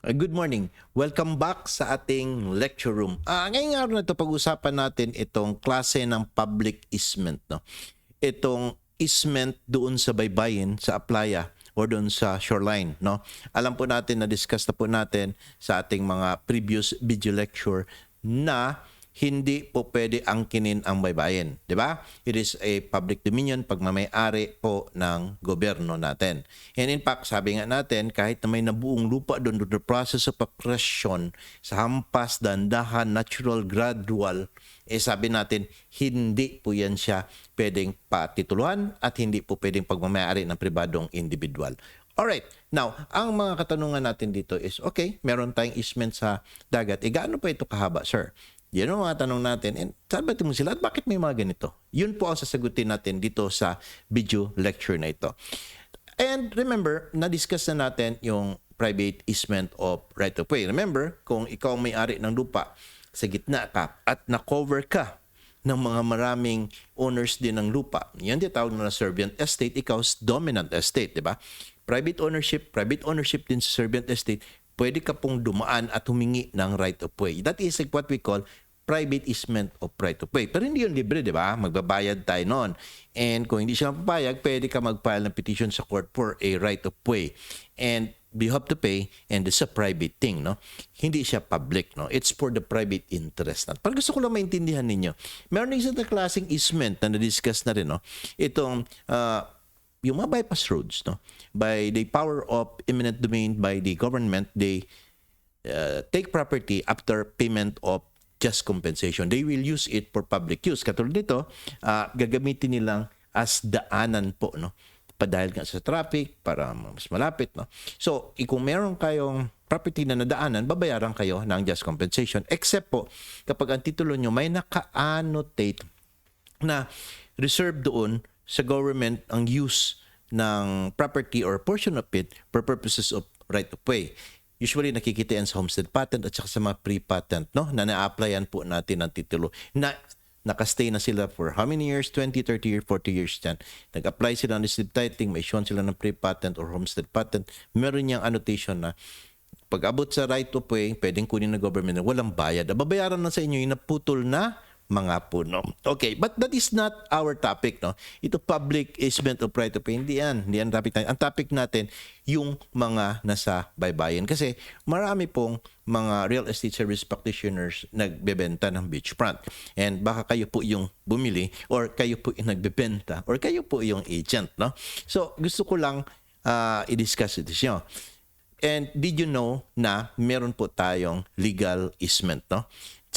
Uh, Good morning. Welcome back sa ating lecture room. Ah, ngayong araw na ito pag-usapan natin itong klase ng public easement, no. Itong easement doon sa baybayin, sa playa or doon sa shoreline, no. Alam po natin na discuss na po natin sa ating mga previous video lecture na hindi po pwede angkinin ang baybayin, 'di ba? It is a public dominion pagmamay-ari po ng gobyerno natin. And in fact, sabi nga natin kahit na may nabuong lupa doon the process of accretion sa hampas, dandahan, natural, gradual, eh sabi natin hindi po yan siya pwedeng patituluhan at hindi po pwedeng pagmamayari ng pribadong individual. Alright, now, ang mga katanungan natin dito is, okay, meron tayong easement sa dagat. E gaano pa ito kahaba, sir? Yan ang mga tanong natin. And sabi mo sila, at bakit may mga ganito? Yun po ang sasagutin natin dito sa video lecture na ito. And remember, na-discuss na natin yung private easement of right of way. Remember, kung ikaw may-ari ng lupa, sa gitna ka at na-cover ka ng mga maraming owners din ng lupa. Yan tinatawag na servant estate, ikaw dominant estate, di ba? Private ownership, private ownership din sa servant estate, pwede ka pong dumaan at humingi ng right of way. That is like what we call private easement of right of way. Pero hindi yun libre, di ba? Magbabayad tayo noon. And kung hindi siya mapapayag, pwede ka mag-file ng petition sa court for a right of way. And you have to pay and it's a private thing, no? Hindi siya public, no? It's for the private interest. Na. Parang gusto ko lang maintindihan ninyo. Meron isang na klaseng easement na na-discuss na rin, no? Itong uh, yung mga bypass roads, no? By the power of eminent domain by the government, they uh, take property after payment of just compensation. They will use it for public use. Katulad nito, uh, gagamitin nilang as daanan po, no? Padahil nga sa traffic, para mas malapit, no? So, kung meron kayong property na nadaanan, babayaran kayo ng just compensation. Except po, kapag ang titulo nyo may naka-annotate na reserve doon sa government ang use ng property or portion of it for purposes of right of way. Usually nakikita yan sa homestead patent at saka sa mga pre-patent no na na-applyan po natin ng titulo na nakastay na sila for how many years? 20, 30 years, 40 years dyan. Nag-apply sila ng listed titling, may issue sila ng pre-patent or homestead patent. Meron niyang annotation na pag abot sa right of way, pwedeng kunin ng government na walang bayad. Babayaran na sa inyo yung naputol na mga puno. Okay, but that is not our topic, no? Ito public easement of right of way. Hindi yan. Hindi yan topic natin. Ang topic natin, yung mga nasa baybayin. Kasi marami pong mga real estate service practitioners nagbebenta ng beachfront. And baka kayo po yung bumili or kayo po yung nagbebenta or kayo po yung agent, no? So, gusto ko lang ah, i-discuss ito siya. And did you know na meron po tayong legal easement no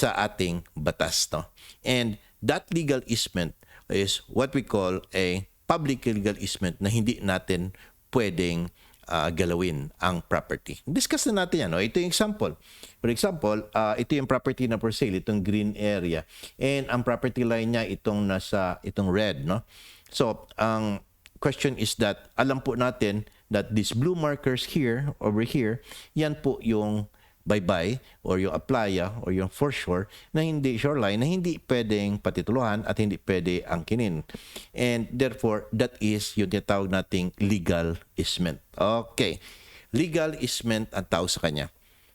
sa ating batas no. And that legal easement is what we call a public legal easement na hindi natin pwedeng ah, galawin ang property. Discuss na natin yan. No? Ito yung example. For example, ah, ito yung property na for sale, itong green area. And ang property line niya itong nasa itong red. No? So, ang question is that alam po natin that these blue markers here, over here, yan po yung bye-bye or yung playa or yung foreshore na hindi shoreline na hindi pwedeng patituluhan at hindi pwede angkinin. And therefore, that is yung tinatawag nating legal easement. Okay. Legal easement ang tawag sa kanya.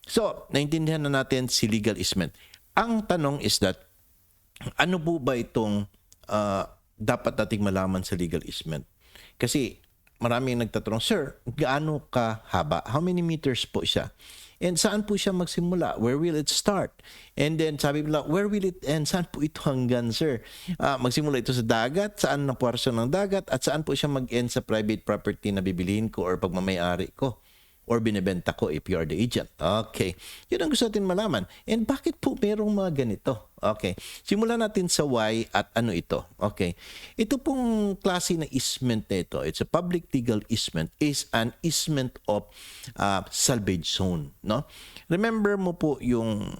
So, naintindihan na natin si legal easement. Ang tanong is that ano po ba itong ah, dapat nating malaman sa legal easement? Kasi maraming nagtatanong, Sir, gaano ka haba? How many meters po siya? And saan po siya magsimula? Where will it start? And then sabi nila, where will it end? Saan po ito hanggan, sir? Ah, magsimula ito sa dagat? Saan na portion ng dagat? At saan po siya mag-end sa private property na bibilihin ko or pagmamayari ko? Or binebenta ko if you are the agent. Okay. Yun ang gusto natin malaman. And bakit po merong mga ganito? Okay. Simulan natin sa why at ano ito. Okay. Ito pong klase na easement na ito, it's a public legal easement, is an easement of uh, salvage zone. No? Remember mo po yung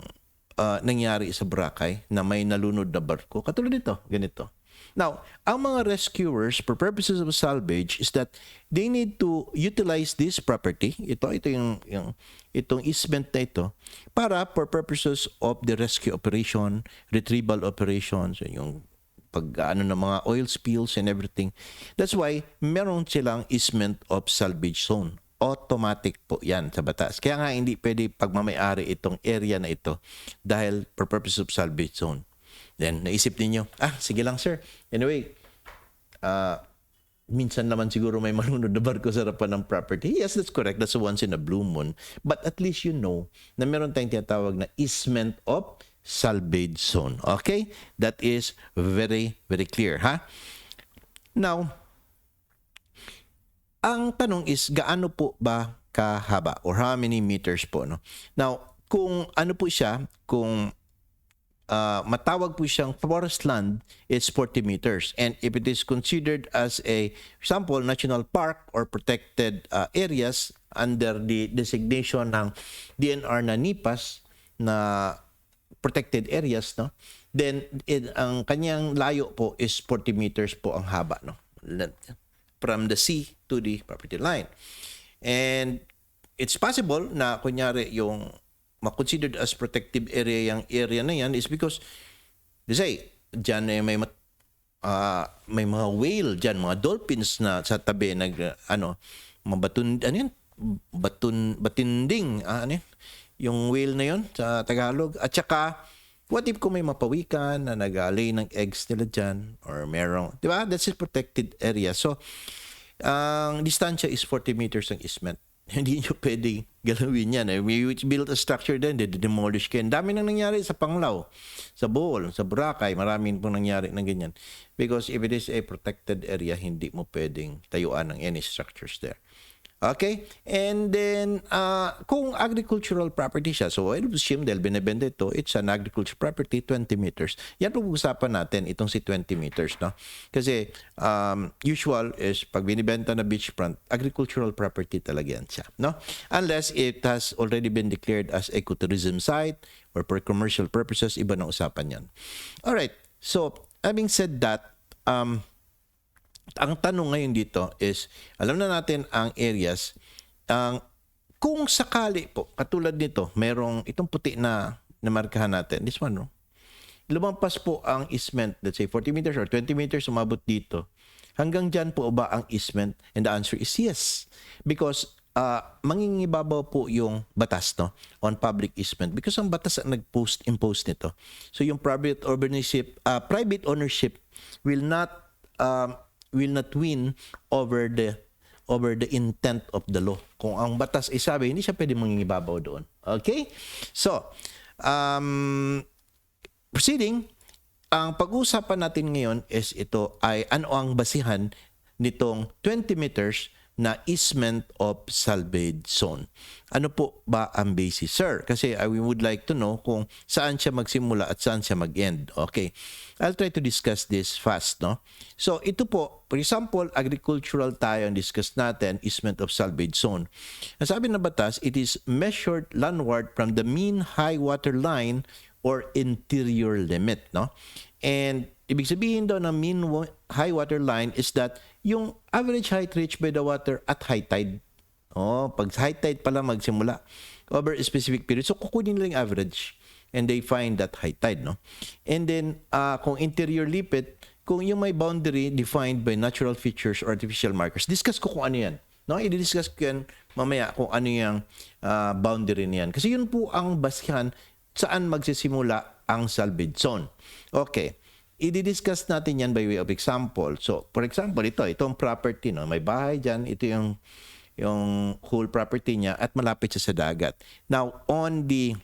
uh, nangyari sa Boracay na may nalunod na barko. Katulad nito, ganito. Now, ang mga rescuers for purposes of salvage is that they need to utilize this property, ito ito yung, yung itong easement na ito para for purposes of the rescue operation, retrieval operations, yung pag ano ng mga oil spills and everything. That's why meron silang easement of salvage zone automatic po yan sa batas. Kaya nga hindi pwede pagmamayari itong area na ito dahil for purpose of salvage zone. Then, naisip ninyo, ah, sige lang sir. Anyway, ah, minsan naman siguro may manunod na barko sa harapan ng property. Yes, that's correct. That's once in a blue moon. But at least you know na meron tayong tinatawag na easement of salvage zone. Okay? That is very, very clear, ha? Now, ang tanong is gaano po ba kahaba or how many meters po no? Now, kung ano po siya, kung uh, matawag po siyang forest land, it's 40 meters. And if it is considered as a example, national park or protected uh, areas under the designation ng DNR na NIPAS na protected areas, no? Then it, ang kanyang layo po is 40 meters po ang haba, no? From the sea to the property line. And it's possible na kunyari yung ma-considered as protective area yung area na yan is because say dyan eh, may mat, ah, may mga whale dyan, mga dolphins na sa tabi nag ano, mga batun ano yan? Batun batinding ah, ano yan? Yung whale na yon sa Tagalog. At saka what if kung may mapawikan na nag-lay ng eggs nila dyan or merong, di ba? That's a protected area. So, ang distansya is 40 meters ang easement. Hindi nyo pwedeng galawin yan. Eh. We build a structure then, they demolish. Ang dami nang nangyari sa Panglao, sa Bohol, sa Boracay, maraming pong nangyari ng ganyan. Because if it is a protected area, hindi mo pwedeng tayuan ng any structures there. Okay? And then, uh, kung agricultural property siya, so I assume binibenta ito, it's an agricultural property, 20 meters. Yan po usapan natin, itong si 20 meters, no? Kasi, um, usual is, pag binibenta na beachfront, agricultural property talaga yan siya, no? Unless it has already been declared as ecotourism site or for commercial purposes, iba na usapan yan. Alright, so, having said that, um, ang tanong ngayon dito is, alam na natin ang areas, ang kung sakali po, katulad nito, merong itong puti na namarkahan natin, this one, no? lumampas po ang easement, let's say 40 meters or 20 meters, umabot dito. Hanggang dyan po ba ang easement? And the answer is yes. Because uh, mangingibabaw po yung batas no on public easement because ang batas ang nag-post impose nito. So yung private ownership uh, private ownership will not um, will not win over the over the intent of the law. Kung ang batas ay sabi, hindi siya pwede mangingibabaw doon. Okay? So, um, proceeding, ang pag-uusapan natin ngayon is ito ay ano ang basihan nitong 20 meters na easement of salvage zone. Ano po ba ang basis, sir? Kasi I would like to know kung saan siya magsimula at saan siya mag-end. Okay. I'll try to discuss this fast, no? So, ito po, for example, agricultural tayo ang discuss natin, easement of salvage zone. Ang sabi ng batas, it is measured landward from the mean high water line or interior limit, no? And ibig sabihin daw ng mean high water line is that yung average height reached by the water at high tide. Oh, pag high tide pala magsimula over a specific period. So kukunin nila yung average and they find that high tide, no? And then uh, kung interior lipid, kung yung may boundary defined by natural features or artificial markers, discuss ko kung ano yan. No, i-discuss ko yan mamaya kung ano yung uh, boundary niyan. Kasi yun po ang basihan saan magsisimula ang salvage zone. Okay. I-discuss natin yan by way of example. So, for example, ito, itong property, no? may bahay dyan, ito yung, yung whole property niya at malapit siya sa dagat. Now, on the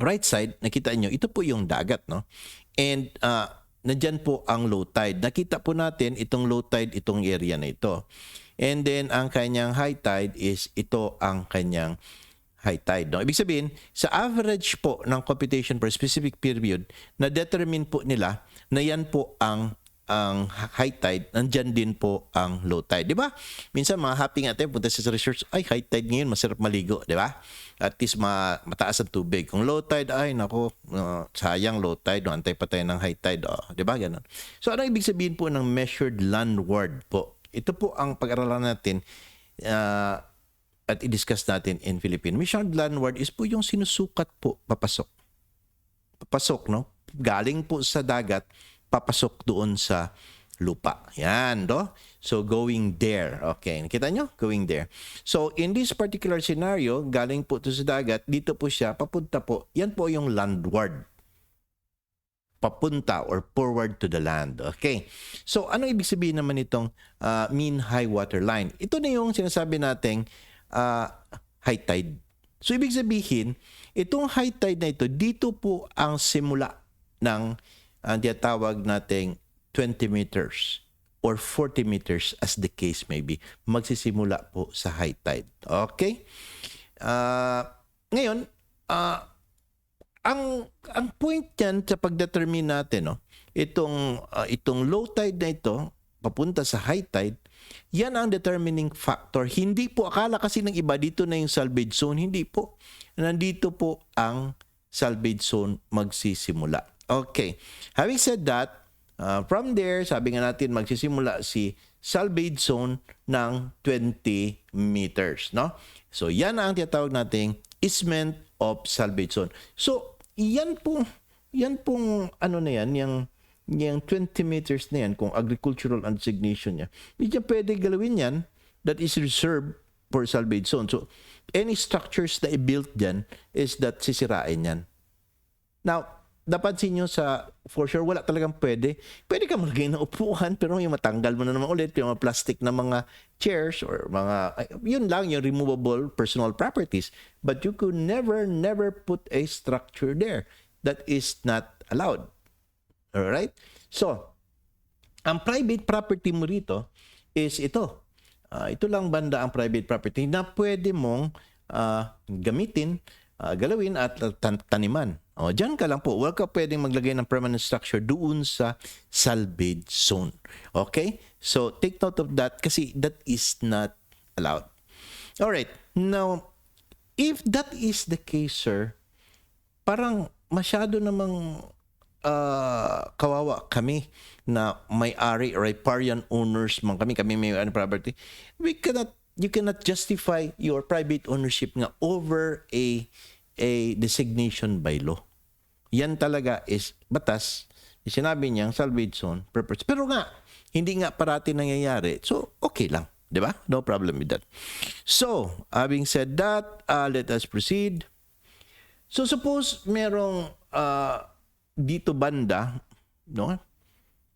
right side, nakita nyo, ito po yung dagat, no? And, uh, nandyan po ang low tide. Nakita po natin itong low tide, itong area na ito. And then, ang kanyang high tide is ito ang kanyang high tide. No? Ibig sabihin, sa average po ng computation a specific period, na-determine po nila na yan po ang ang high tide, nandyan din po ang low tide. Di ba? Minsan mga happy natin, punta sa research, ay high tide ngayon, masarap maligo. Di ba? At least ma, mataas ang tubig. Kung low tide, ay nako, uh, sayang low tide, no, antay pa tayo ng high tide. Oh, di ba? Ganun. So ano ibig sabihin po ng measured landward po? Ito po ang pag-aralan natin uh, at i-discuss natin in Philippine. Measured landward is po yung sinusukat po papasok. Papasok, no? Galing po sa dagat, papasok doon sa lupa. Yan, do? So, going there. Okay, nakita nyo? Going there. So, in this particular scenario, galing po to sa dagat, dito po siya, papunta po, yan po yung landward. Papunta or forward to the land. Okay. So, ano ibig sabihin naman itong uh, mean high water line? Ito na yung sinasabi nating uh, high tide. So, ibig sabihin, itong high tide na ito, dito po ang simula ng ang tinatawag nating 20 meters or 40 meters as the case may be. Magsisimula po sa high tide. Okay? Ah, ngayon, ah, ang ang point niyan sa pagdetermine natin no itong ah, itong low tide na ito papunta sa high tide yan ang determining factor. Hindi po akala kasi ng iba dito na yung salvage zone. Hindi po. Nandito po ang salvage zone magsisimula. Okay. Having said that uh, from there sabi nga natin magsisimula si salvage zone ng 20 meters no? So yan ang tinatawag nating easement of salvage zone. So yan po yan pong ano na yan yung yung 20 meters na yan kung agricultural designation niya hindi niya pwede galawin yan that is reserved for salvage zone so any structures na i-built dyan is that sisirain yan Now, napansin nyo sa, for sure, wala talagang pwede. Pwede ka maglagay ng upuan, pero yung matanggal mo na naman ulit, yung mga plastic na mga chairs or mga, yun lang, yung removable personal properties. But you could never, never put a structure there. That is not allowed. Alright? So, ang private property mo rito is ito. Ah, ito lang banda ang private property na pwede mong ah, gamitin, ah, galawin at tan- taniman. O, dyan ka lang po. Huwag ka pwedeng maglagay ng permanent structure doon sa salvage zone. Okay? So, take note of that kasi that is not allowed. Alright. Now, if that is the case, sir, parang masyado namang ah, kawawa kami na may-ari riparian owners man kami, kami may ano, property. We cannot, you cannot justify your private ownership nga over a a designation by law. Yan talaga is batas. Sinabi niyang salvage zone purpose. Pero nga, hindi nga parati nangyayari. So, okay lang. 'Di ba? No problem with that. So, having said that, uh, let us proceed. So suppose merong ah, dito banda, no?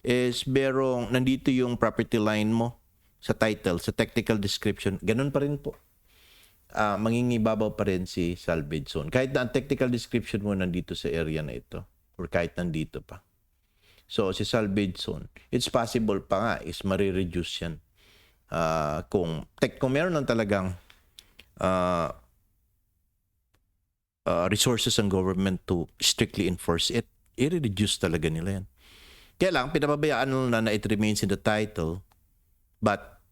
Is merong nandito yung property line mo sa title, sa technical description. Ganun pa rin po. Ah, mangingibabaw pa rin si salvage zone. Kahit na ang technical description mo nandito sa area na ito or kahit nandito pa. So, si salvage zone, it's possible pa nga is marireduce yan. Ah, kung, tek, kung meron ng talagang ah, uh, resources ng government to strictly enforce it, i-reduce talaga nila yan. Kaya lang, pinababayaan nila na it remains in the title, but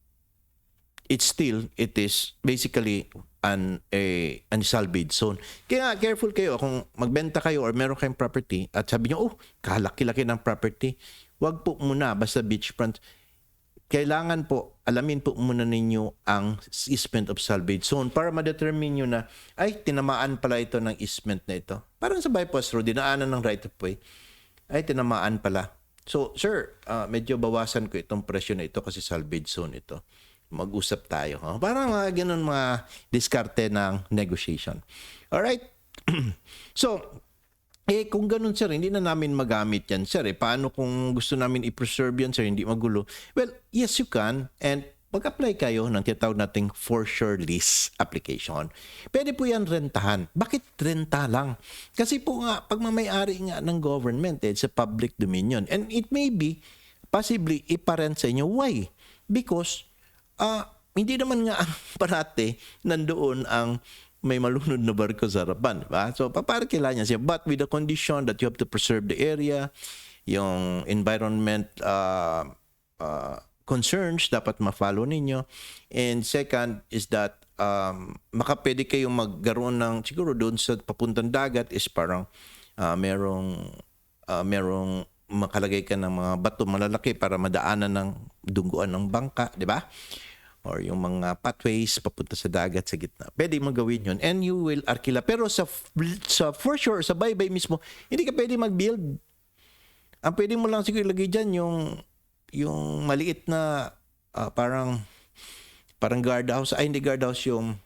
it's still, it is basically an a an salvage zone. Kaya nga, careful kayo kung magbenta kayo or meron kayong property at sabi niyo, oh, kalaki-laki ng property. Wag po muna, basta beachfront kailangan po alamin po muna ninyo ang easement of salvage zone para ma-determine nyo na ay tinamaan pala ito ng easement na ito. Parang sa bypass road, dinaanan ng right of way. Ay tinamaan pala. So, sir, ah, medyo bawasan ko itong presyo na ito kasi salvage zone ito. Mag-usap tayo. ha? Parang mga ganun mga diskarte ng negotiation. Alright? so, eh, kung ganun, sir, hindi na namin magamit yan, sir. Eh, paano kung gusto namin i-preserve yan, sir, hindi magulo? Well, yes, you can. And mag-apply kayo ng tinatawag nating for sure lease application. Pwede po yan rentahan. Bakit renta lang? Kasi po nga, pagmamayari nga ng government, eh, it's a public dominion. And it may be, possibly, iparent sa inyo. Why? Because, ah, hindi naman nga parate nandoon ang may malunod na barko sa harapan, di ba? So, paparkila niya siya. But with the condition that you have to preserve the area, yung environment uh, uh, concerns dapat ma-follow ninyo. And second is that um, makapwede kayong magkaroon ng, siguro doon sa papuntang dagat is parang uh, merong, uh, merong makalagay ka ng mga bato malalaki para madaanan ng dungguan ng bangka, di ba? Or yung mga pathways papunta sa dagat sa gitna. Pwede mo gawin yun and you will arkila. Pero sa, sa for sure, sa bye-bye mismo, hindi ka pwede mag-build. Ang pwede mo lang siguro ilagay dyan yung yung maliit na ah, parang parang guardhouse ay hindi guardhouse yung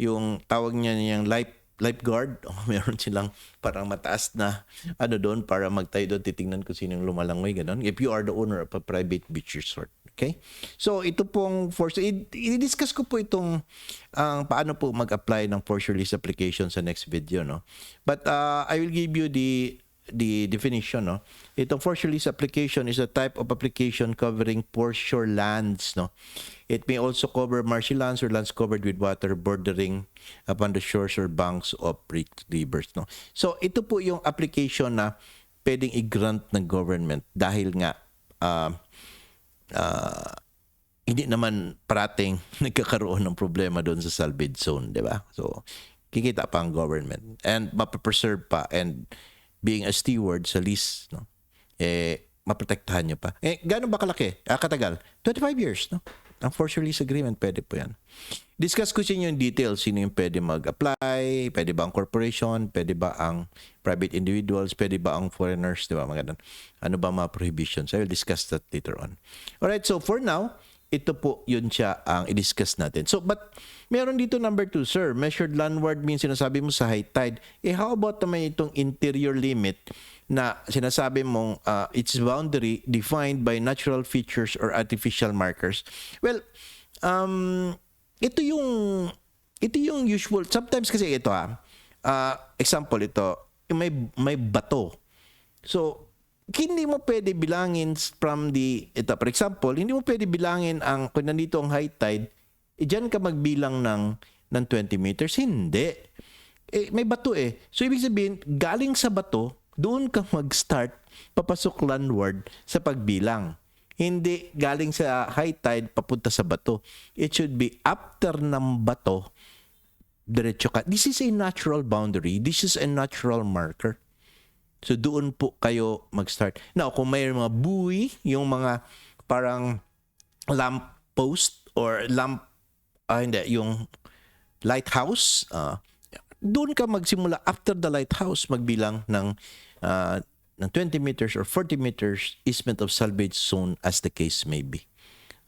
yung tawag niya yung life lifeguard oh, meron silang parang mataas na ano doon para magtayo doon titingnan ko sino yung lumalangoy ganun. If you are the owner of a private beach resort okay? So ito pong force i-discuss ko po itong ang paano po mag-apply ng force release application sa next video no? But uh, I will give you the the definition no? Itong force release application is a type of application covering foreshore lands no? It may also cover marshy lands or lands covered with water bordering upon the shores or banks of ri- rivers no? So ito po yung application na pwedeng i-grant ng government dahil nga ah, ah, hindi naman parating nagkakaroon ng problema doon sa salvage zone, di ba? So, kikita pa ang government and mapapreserve pa and being a steward sa lease, no? Eh, maprotektahan niyo pa. Eh, gano'n ba kalaki? Ah, katagal? 25 years, no? Ang force release agreement, pwede po yan. Discuss ko sa inyo in detail sino yung pwede mag-apply, pwede ba ang corporation, pwede ba ang private individuals, pwede ba ang foreigners, di ba? Mga. Ano ba mga prohibitions? I will discuss that later on. Alright, so for now, ito po yun siya ang i-discuss natin. So, but meron dito number two, sir. Measured landward means sinasabi mo sa high tide. Eh, how about naman itong interior limit na sinasabi mong uh, its boundary defined by natural features or artificial markers? Well, um, ito yung ito yung usual. Sometimes kasi ito ha. ah, example ito, may may bato. So, hindi mo pwede bilangin from the, ito, for example, hindi mo pwede bilangin ang, kung nandito ang high tide, eh, dyan ka magbilang ng, ng 20 meters. Hindi. Eh, may bato eh. So, ibig sabihin, galing sa bato, doon ka mag-start, papasok landward sa pagbilang. Hindi galing sa high tide, papunta sa bato. It should be after ng bato, diretso ka. This is a natural boundary. This is a natural marker. So doon po kayo mag-start. Now, kung may mga buoy, yung mga parang lamp post or lamp, ah hindi, yung lighthouse, ah, doon ka magsimula after the lighthouse magbilang ng ah, ng 20 meters or 40 meters easement of salvage zone as the case may be.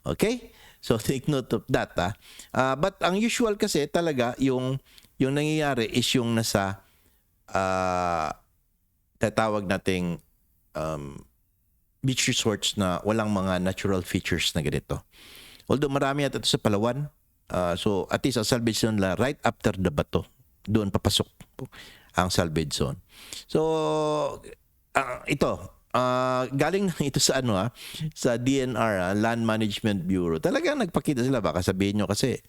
Okay? So take note of that. Ah. Ah, but ang usual kasi talaga yung yung nangyayari is yung nasa ah tatawag nating um, beach resorts na walang mga natural features na ganito. Although marami at ito sa Palawan, ah, so at least ang salvage zone la right after the bato, doon papasok ang salvage zone. So, ah, ito, ah, galing ito sa ano ah, sa DNR, ah, Land Management Bureau. Talagang nagpakita sila, baka sabihin nyo kasi,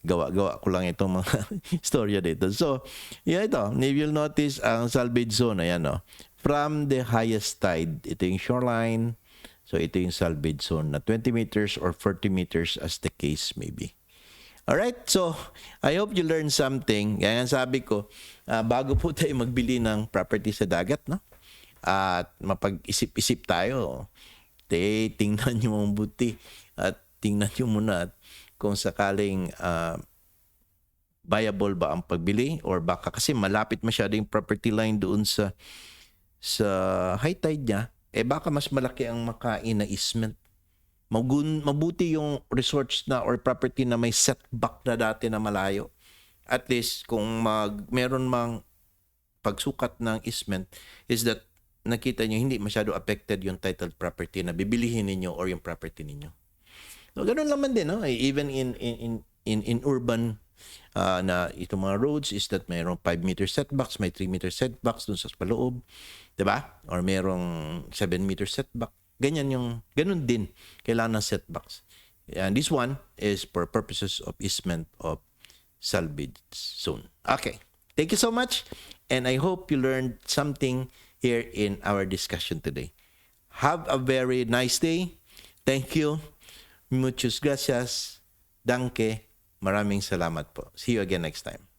gawa-gawa ko lang itong mga storya dito. So, yeah, ito. If you'll notice, ang salvage zone, ayan, no. From the highest tide, ito yung shoreline. So, ito yung salvage zone na 20 meters or 40 meters as the case may be. Alright, so I hope you learned something. Kaya sabi ko, ah, bago po tayo magbili ng property sa dagat, no? At mapag-isip-isip tayo, te, tingnan nyo mabuti at tingnan nyo muna kung sakaling ah, viable ba ang pagbili or baka kasi malapit masyado yung property line doon sa sa high tide niya, eh baka mas malaki ang makain na easement. Magun, mabuti yung resorts na or property na may setback na dati na malayo. At least kung mag, meron mang pagsukat ng easement is that nakita nyo hindi masyado affected yung titled property na bibilihin ninyo or yung property ninyo. So, ganun naman din, no? Even in in in in, in urban ah, na itong mga roads is that mayroong 5 meter setbacks, may 3 meter setbacks dun sa paloob, 'di ba? Or merong 7 meter setback. Ganyan yung ganun din kailangan ng setbacks. And this one is for purposes of easement of salvage zone. Okay. Thank you so much and I hope you learned something here in our discussion today. Have a very nice day. Thank you. Muchas gracias. Danke. Maraming salamat po. See you again next time.